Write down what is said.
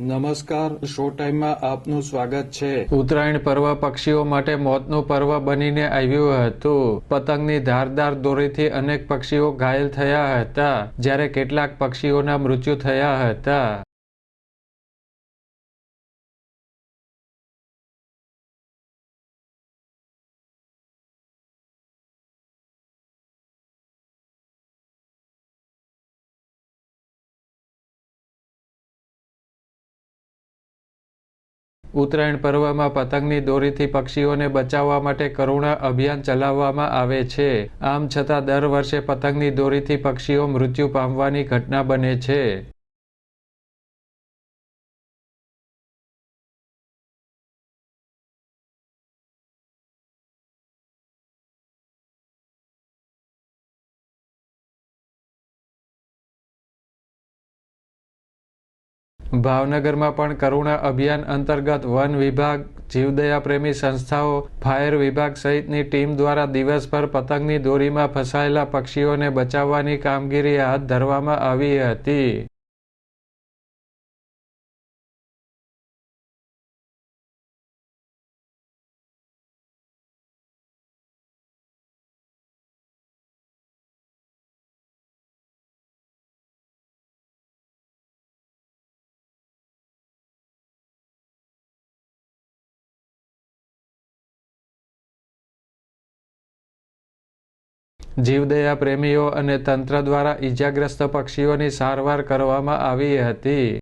નમસ્કાર શો ટાઈમમાં આપનું સ્વાગત છે. ઉત્તરાયણ પર્વ પક્ષીઓ માટે મોતનું પર્વ બનીને આવ્યું હતું. પતંગની ધારદાર દોરીથી અનેક પક્ષીઓ ઘાયલ થયા હતા, જ્યારે કેટલાક પક્ષીઓના મૃત્યુ થયા હતા. ઉત્તરાયણ પર્વમાં પતંગની દોરીથી પક્ષીઓને બચાવવા માટે કરુણા અભિયાન ચલાવવામાં આવે છે. આમ છતાં દર વર્ષે પતંગની દોરીથી પક્ષીઓ મૃત્યુ પામવાની ઘટના બને છે. ભાવનગરમાં પણ કરુણા અભિયાન અંતર્ગત વન વિભાગ, જીવદયા પ્રેમી સંસ્થાઓ, ફાયર વિભાગ સહિતની ટીમ દ્વારા દિવસભર પતંગની દોરીમાં ફસાયેલા પક્ષીઓને બચાવવાની કામગીરી હાથ ધરવામાં આવી હતી. જીવદયા પ્રેમીઓ અને તંત્ર દ્વારા ઈજાગ્રસ્ત પક્ષીઓની સારવાર કરવામાં આવી હતી.